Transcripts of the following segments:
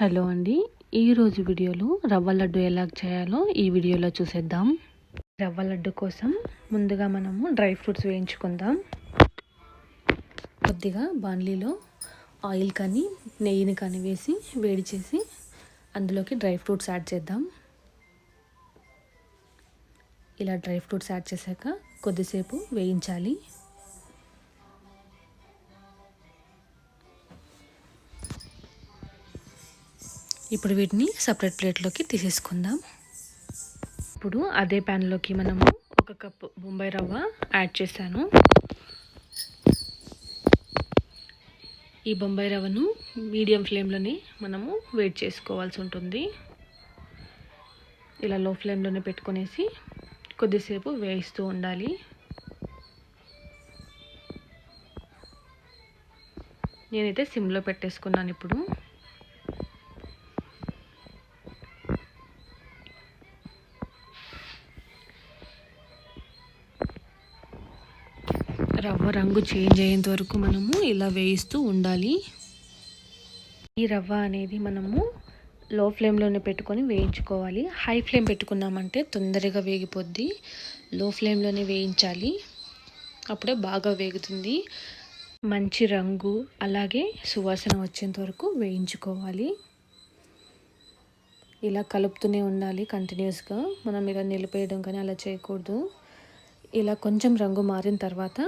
Hello అండి ఈరోజు వీడియోలో రవ్వ లడ్డు ఎలా చేయాలో ఈ వీడియోలో చూసేద్దాం. రవ్వ లడ్డు కోసం ముందుగా మనము డ్రై ఫ్రూట్స్ వేయించుకుందాం. కొద్దిగా బాండ్లీలో ఆయిల్ కానీ నెయ్యిని కానీ వేసి వేడి చేసి అందులోకి డ్రై ఫ్రూట్స్ యాడ్ చేద్దాం. ఇలా డ్రై ఫ్రూట్స్ యాడ్ చేశాక కొద్దిసేపు వేయించాలి. ఇప్పుడు వీటిని సపరేట్ ప్లేట్లోకి తీసేసుకుందాం. ఇప్పుడు అదే ప్యాన్లోకి మనము ఒక కప్పు బొంబాయి రవ్వ యాడ్ చేశాను. ఈ బొంబాయి రవ్వను మీడియం ఫ్లేమ్లోనే మనము వేడి చేసుకోవాల్సి ఉంటుంది. ఇలా లో ఫ్లేమ్లోనే పెట్టుకునేసి కొద్దిసేపు వేయిస్తూ ఉండాలి. నేనైతే సిమ్లో పెట్టేసుకున్నాను ఇప్పుడు. రవ్వ రంగు చేంజ్ అయ్యేంత వరకు మనము ఇలా వేయిస్తూ ఉండాలి. ఈ రవ్వ అనేది మనము లో ఫ్లేమ్లోనే పెట్టుకొని వేయించుకోవాలి. హై ఫ్లేమ్ పెట్టుకున్నామంటే తొందరగా వేగిపోద్ది. లో ఫ్లేమ్లోనే వేయించాలి. అప్పుడే బాగా వేగుతుంది. మంచి రంగు అలాగే సువాసన వచ్చేంత వరకు వేయించుకోవాలి. ఇలా కలుపుతూనే ఉండాలి కంటిన్యూస్గా మనం ఇలా నిలిపేయడం కానీ అలా చేయకూడదు. ఇలా కొంచెం రంగు మారిన తర్వాత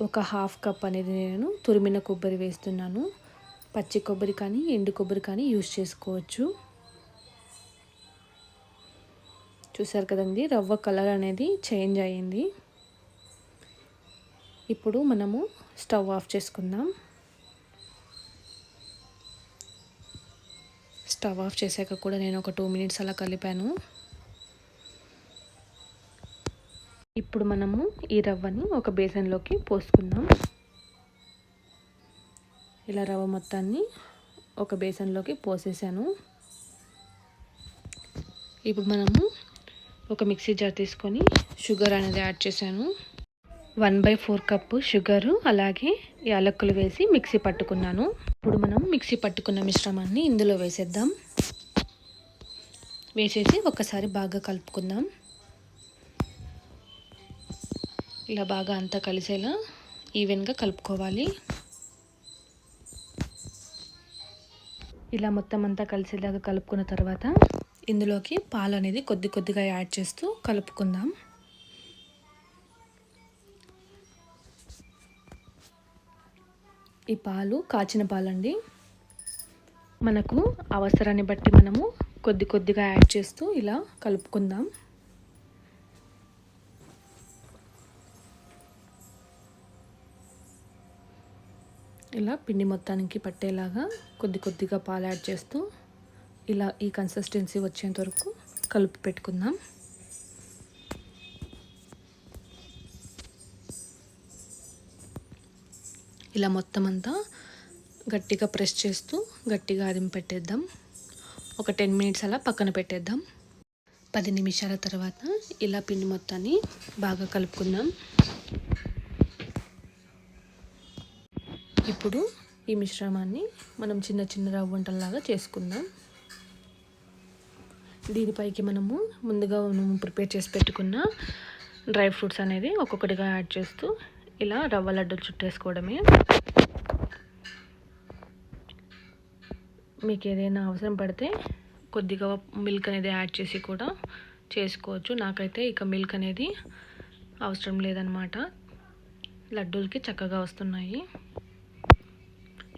ఒక హాఫ్ కప్ అనేది నేను తురిమిన కొబ్బరి వేస్తున్నాను. పచ్చి కొబ్బరి కానీ ఎండు కొబ్బరి కానీ యూజ్ చేసుకోవచ్చు. చూసారు కదండి రవ్వ కలర్ అనేది చేంజ్ అయ్యింది. ఇప్పుడు మనము స్టవ్ ఆఫ్ చేసుకుందాం. స్టవ్ ఆఫ్ చేశాక కూడా నేను ఒక టూ మినిట్స్ అలా కలిపాను. ఇప్పుడు మనము ఈ రవ్వని ఒక బేసన్లోకి పోసుకుందాం. ఇలా రవ్వ మొత్తాన్ని ఒక బేసన్లోకి పోసేసాను. ఇప్పుడు మనము ఒక మిక్సీ జార్ తీసుకొని షుగర్ అనేది యాడ్ చేశాను. One by four cup sugar అలాగే యాలక్కులు వేసి మిక్సీ పట్టుకున్నాను. ఇప్పుడు మనం మిక్సీ పట్టుకున్న మిశ్రమాన్ని ఇందులో వేసేద్దాం. వేసేసి ఒకసారి బాగా కలుపుకుందాం. ఇలా బాగా అంతా కలిసేలా ఈవెన్గా కలుపుకోవాలి. ఇలా మొత్తం అంతా కలిసేలాగా కలుపుకున్న తర్వాత ఇందులోకి పాలు అనేది కొద్ది కొద్దిగా యాడ్ చేస్తూ కలుపుకుందాం. ఈ పాలు కాచిన పాలండి. మనకు అవసరాన్ని బట్టి మనము కొద్ది కొద్దిగా యాడ్ చేస్తూ ఇలా కలుపుకుందాం. ఇలా పిండి మొత్తానికి పట్టేలాగా కొద్ది కొద్దిగా పాలు యాడ్ చేస్తూ ఇలా ఈ కన్సిస్టెన్సీ వచ్చేంత వరకు కలుపు పెట్టుకుందాం. ఇలా మొత్తం అంతా గట్టిగా ప్రెస్ చేస్తూ గట్టిగా అదిం పెట్టేద్దాం. ఒక టెన్ మినిట్స్ అలా పక్కన పెట్టేద్దాం. పది నిమిషాల తర్వాత ఇలా పిండి మొత్తాన్ని బాగా కలుపుకుందాం. ఇప్పుడు ఈ మిశ్రమాన్ని మనం చిన్న చిన్న రవ్వ వంటల్లాగా చేసుకుందాం. దీనిపైకి మనము ముందుగా మనము ప్రిపేర్ చేసి పెట్టుకున్న డ్రై ఫ్రూట్స్ అనేది ఒక్కొక్కటిగా యాడ్ చేస్తూ ఇలా రవ్వ లడ్డూలు చుట్టేసుకోవడమే. మీకు ఏదైనా అవసరం పడితే కొద్దిగా మిల్క్ అనేది యాడ్ చేసి కూడా చేసుకోవచ్చు. నాకైతే ఇక మిల్క్ అనేది అవసరం లేదనమాట లడ్డూలకి చక్కగా వస్తున్నాయి.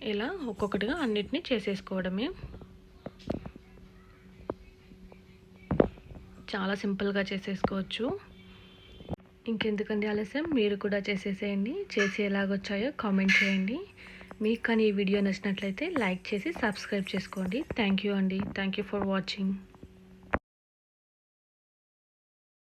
ఇలా ఒక్కొక్కటిగా అన్నిటినీ చేసేసుకోవడమే. చాలా సింపుల్గా చేసేసుకోవచ్చు. ఇంకెందుకండి ఆలస్యం? మీరు కూడా చేసేసేయండి. చేసి ఎలాగొచ్చాయో కామెంట్ చేయండి. మీకు కానీ ఈ వీడియో నచ్చినట్లయితే లైక్ చేసి సబ్స్క్రైబ్ చేసుకోండి. థ్యాంక్ యూ అండి. Thank you for watching.